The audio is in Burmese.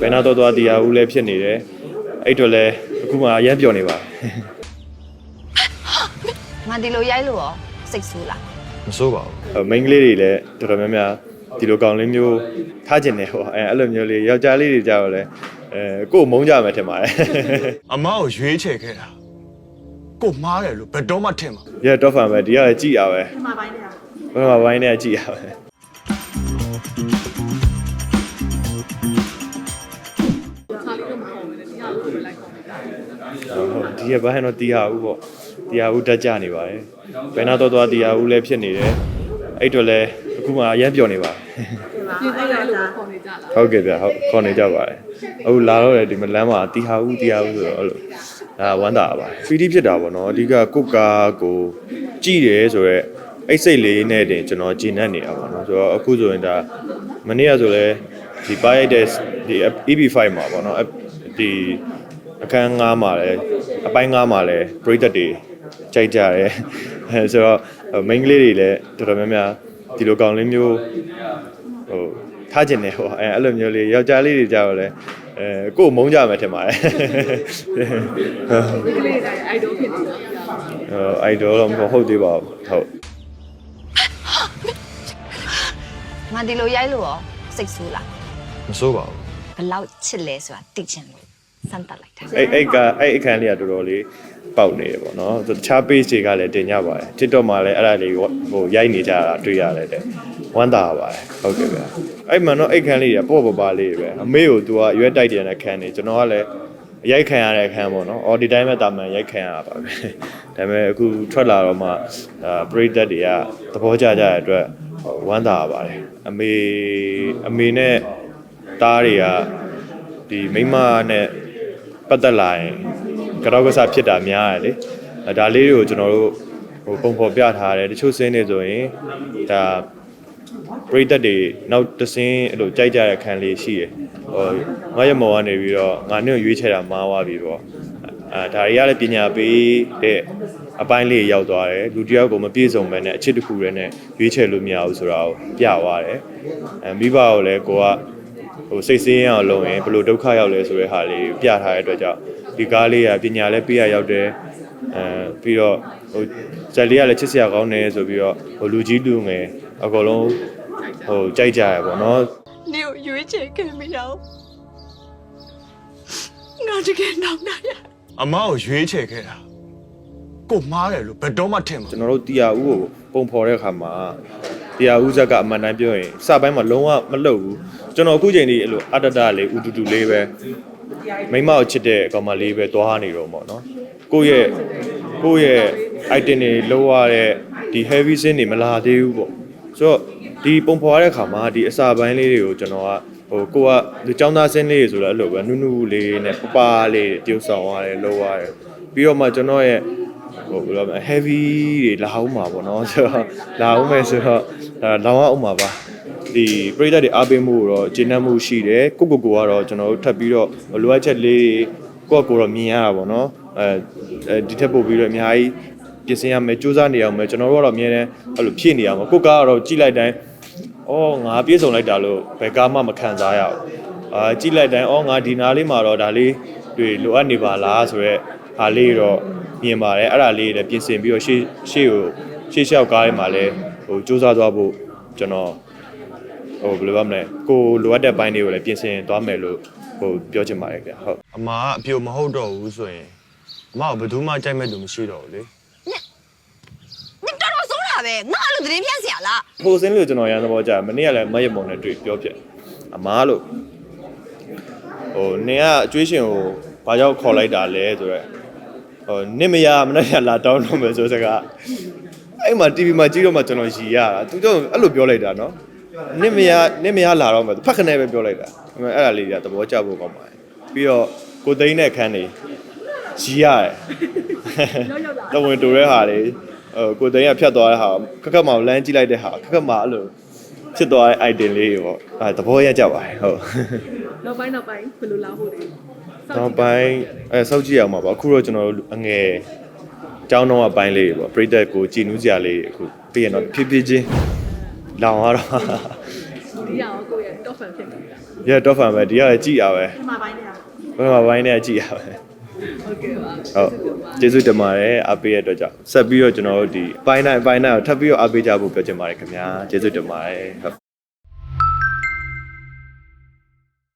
ဘယ်နာတော့သွားတရားဦးလည်းဖြစ်နေတယ်အဲ့တော့လည်းအခုမှအရန်ပြောနေပါငါဒီလိုရိုက်လို့ရောစိတ်ဆိုးလားမစိုးပါဘူးမိန်းကလေးတွေလည်းတော်တော်များများဒီလိုကောင်လေးမျိုးထားကျင်တယ်ဟောအဲအဲ့လိုမျိုးလေးယောက်ျားလေးတွေကြတော့လည်းအဲကို့မုန်းကြမယ်ထင်ပါတယ်အမကိုရွေးချယ်ခဲ့တာကိုမားတယ်လို့ဘယ်တော့မှထင်မှာရတော့ဖန်ပဲဒီကလည်းကြည်ရပဲမှာပိုင်းနဲ့မှာပိုင်းနဲ့ကြည်ရပဲ ဟုတ်ဒီရဘိုင်းတော့တရားဦးပေါ့တရားဦးတက်ကြနေပါတယ်ဘယ်နာတော့သွားတရားဦးလည်းဖြစ်နေတယ်အဲ့တော့လည်းအခုမှအရန်ပြောနေပါတယ်ပြင်သိရတယ်လို့ခေါ်နေကြလားဟုတ်ကဲ့ဗျဟုတ်ခေါ်နေကြပါတယ်အခုလာတော့လေဒီမလန်းမှာတီဟာဦးတီဟာဦးဆိုတော့အဲ့လိုဒါဝမ်းသာပါတယ်ဖီဒီဖြစ်တာပေါ့နော်အဓိကကုတ်ကာကိုကြည်တယ်ဆိုတော့အိတ်စိတ်လေးနဲ့တင်ကျွန်တော်ဂျင်းနဲ့နေတာပေါ့နော်ဆိုတော့အခုဆိုရင်ဒါမနေ့ကဆိုလဲဒီပါရိုက်တဲ့ဒီ EB5 မှာပေါ့နော် ဒီအခန်း9မှာလဲအပိုင်း9မှာလဲပရိသတ်တွေကြိုက်ကြတယ်အဲဆိုတော့မိန်းကလေးတွေလည်းတော်တော်များများဒီလိုကောင်လေးမျိုးဟိုထားကျင်တယ်ဟိုအဲအဲ့လိုမျိုးလေးယောက်ျားလေးတွေကြတော့လဲအဲကို့မုန်းကြမယ်ထင်ပါတယ်ဒီကလေးတိုင်းအိုက်ဒိုဖြစ်နေတာဟိုအိုက်ဒိုတော့မဟုတ်သေးပါဘူးဟုတ်ငါဒီလိုရိုက်လို့ရောစိတ်ဆိုးလားမစိုးပါဘူးဘယ်လောက်ချစ်လဲဆိုတာသိချင်လို့ စမ်းသပ်လိုက်တာအဲ့အဲ့ကအဲ့အခန်းလေးကတော်တော်လေးပေါက်နေတယ်ပေါ့နော်တခြား page တွေကလည်းတင်ကြပါတယ် TikTok မှာလည်းအဲ့ဒါလေးဟိုရိုက်နေကြတာတွေ့ရတယ်တဲ့ဝမ်းသာပါတယ်ဟုတ်ကဲ့ဗျအဲ့မှန်တော့အဲ့ခန်းလေးကပေါ့ပေါ့ပါလေးပဲအမေကို तू ကရွက်တိုက်တယ်တဲ့ခန်းနေကျွန်တော်ကလည်းရိုက်ခံရတဲ့အခန်းပေါ့နော်အော်ဒီတိုင်းပဲတာမန်ရိုက်ခံရတာပါပဲဒါပေမဲ့အခုထွက်လာတော့မှအာပရိသတ်တွေကသဘောကျကြတဲ့အတွက်ဝမ်းသာပါတယ်အမေအမေနဲ့တားတွေကဒီမိန်းမနဲ့ ပတ်သက်လာရင်ကြောက်ကစားဖြစ်တာများတယ်လေအဲဒါလေးတွေကိုကျွန်တော်တို့ဟိုပုံဖော်ပြထားတယ်တချို့စင်းနေဆိုရင်ဒါပရိသတ်တွေနောက်တစ်စင်းအဲ့လိုကြိုက်ကြတဲ့ခံလေးရှိတယ်ဟိုငါရမော်ကနေပြီးတော့ငါနဲ့ရွေးချယ်တာမားသွားပြီပေါ့အဲဒါတွေကလည်းပညာပေးတဲ့အပိုင်းလေးရောက်သွားတယ်လူတစ်ယောက်ကိုမပြည့်စုံပဲနဲ့အချစ်တစ်ခုတည်းနဲ့ရွေးချယ်လို့မရဘူးဆိုတာကိုပြသွားတယ်အဲမိဘကိုလည်းကိုက ဟိုစိတ်ဆင်းရအောင်လုပ်ရင်ဘယ်လိုဒုက္ခရောက်လဲဆိုတဲ့ဟာလေးပြထားတဲ့အတွက်ကြောင့်ဒီကားလေးကပညာလည်းပေးရရောက်တယ်အဲပြီးတော့ဟိုဇက်လေးကလည်းချစ်စရာကောင်းတယ်ဆိုပြီးတော့ဟိုလူကြီးလူငယ်အကုန်လုံးဟိုကြိုက်ကြရပေါ့နော်နေကိုရွေးချယ်ခဲ့မိတော့ငါတကယ်နောက်နိုင်ရအမကိုရွေးချယ်ခဲ့တာကိုမားတယ်လို့ဘယ်တော့မှထင်မှာကျွန်တော်တို့တရားဦးကိုပုံဖော်တဲ့အခါမှာ တရားဦးဇက်ကအမှန်တမ်းပြောရင်စပိုင်းမှာလုံးဝမလှုပ်ဘူးကျွန်တော်အခုချိန်ဒီအဲ့လိုအတ္တတလေးဥတူတူလေးပဲမိမကိုချစ်တဲ့အကောင်မလေးပဲသွားနေတော့ပေါ့နော်ကိုယ့်ရဲ့ကိုယ့်ရဲ့ item တွေလောရတဲ့ဒီ heavy sin တွေမလာသေးဘူးပေါ့ဆိုတော့ဒီပုံဖော်ရတဲ့အခါမှာဒီအစာပိုင်းလေးတွေကိုကျွန်တော်ကဟိုကိုကဒီចောင်းသားစင်းလေးတွေဆိုတော့အဲ့လိုပဲနုနုလေးနဲ့ပပလေးတွေတရုပ်ဆောင်ရတယ်လောရတယ်ပြီးတော့မှကျွန်တော်ရဲ့ ဟိုဘယ်လိုလဲ heavy တွေလာအောင်မှာပေါ့နော်ဆိုတော့လာအောင်မယ်ဆိုတော့ဒါလောင်အောင်မှာပါဒီပရိသတ်တွေအားပေးမှုကိုတော့ဂျင်းနှံ့မှုရှိတယ်ကိုကိုကိုကတော့ကျွန်တော်တို့ထပ်ပြီးတော့လိုအပ်ချက်လေးတွေကိုယ့်ကိုယ်တော့မြင်ရတာပေါ့နော်အဲဒီထက်ပို့ပြီးတော့အများကြီးပြင်ဆင်ရမယ်စူးစမ်းနေအောင်မယ်ကျွန်တော်တို့ကတော့အများနဲ့အဲ့လိုဖြည့်နေအောင်ကိုကတော့ကြိလိုက်တိုင်းအော်ငါပြေဆုံးလိုက်တာလို့ဘယ်ကားမှမခံစားရဘူးအာကြိလိုက်တိုင်းအော်ငါဒီနားလေးမှာတော့ဒါလေးတွေလိုအပ်နေပါလားဆိုတော့ ဟာလေးတော့မြင်ပါတယ်အဲ့ဒါလေးလည်းပြင်ဆင်ပြီးတော့ရှေ့ရှေ့ကိုရှေ့လျှောက်ကားထဲမှာလည်းဟိုစူးစမ်းသွားဖို့ကျွန်တော်ဟိုဘယ်လိုပါမလဲကိုလိုအပ်တဲ့ဘိုင်းတွေကိုလည်းပြင်ဆင်သွားမယ်လို့ဟိုပြောချင်ပါတယ်ခင်ဗျဟုတ်အမားအပြိုမဟုတ်တော့ဘူးဆိုရင်အမားကဘယ်သူမှကြိုက်မဲ့သူမရှိတော့ဘူးလေ你这都送啥呗？俺都得骗钱了。ဟိုစင်းလို့ကျွန်တော်ရန်သဘောကြမနေ့ကလည်းမတ်ရမုံနဲ့တွေ့ပြောဖြစ်အမားလို့ဟိုနင်ကအကျွေးရှင်ကိုဘာကြောင့်ခေါ်လိုက်တာလဲဆိုတော့ ဟိုနင်မရမနေ့ကလာတောင်းတော့မယ်ဆိုစကားအဲ့မှာ TV မှာကြည့်တော့မှကျွန်တော်ရီရတာသူတို့အဲ့လိုပြောလိုက်တာနော်နင်မရနင်မရလာတော့မယ်ဖက်ခနဲ့ပဲပြောလိုက်တာအဲ့ဒါလေးကသဘောကျဖို့ကောင်းပါတယ်ပြီးတော့ကိုသိန်းတဲ့ခန်းနေရီရတယ်တဝင်တူတဲ့ဟာလေးဟိုကိုသိန်းကဖြတ်သွားတဲ့ဟာခက်ခက်မှလမ်းကြည့်လိုက်တဲ့ဟာခက်ခက်မှအဲ့လို ဖြစ်သွားတဲ့ item လေးတွေပေါ့အဲသဘောရကြပါတယ်ဟုတ်နောက်ပိုင်းနောက်ပိုင်းဘယ်လိုလာဖို့လဲနောက်ပိုင်းအဲစောက်ကြည့်အောင်ပါပေါ့အခုတော့ကျွန်တော်တို့အငယ်ကျောင်းတော့အပိုင်းလေးတွေပေါ့ပရိသတ်ကိုကြည်နူးစရာလေးတွေအခုပြီးရင်တော့ဖြည်းဖြည်းချင်းလောင်ရတော့ဒီရအောင်ကိုယ့်ရဲ့ top fan ဖြစ်နေတာ။ဒီကတော့ fan ပဲဒီကလည်းကြည်ရပဲဒီမှာပိုင်းနေတာ။ဘယ်မှာပိုင်းနဲ့ကြည်ရပဲ။ ဟုတ်ကဲ့ပါဟုတ်ကျေးဇူးတင်ပါတယ်အားပေးရတဲ့အတွက်ကြောင့်ဆက်ပြီးတော့ကျွန်တော်တို့ဒီပိုင်းတိုင်းပိုင်းတိုင်းကိုထပ်ပြီးတော့အားပေးကြဖို့ပြောချင်ပါတယ်ခင်ဗျာကျေးဇူးတင်ပါတယ်ဟုတ်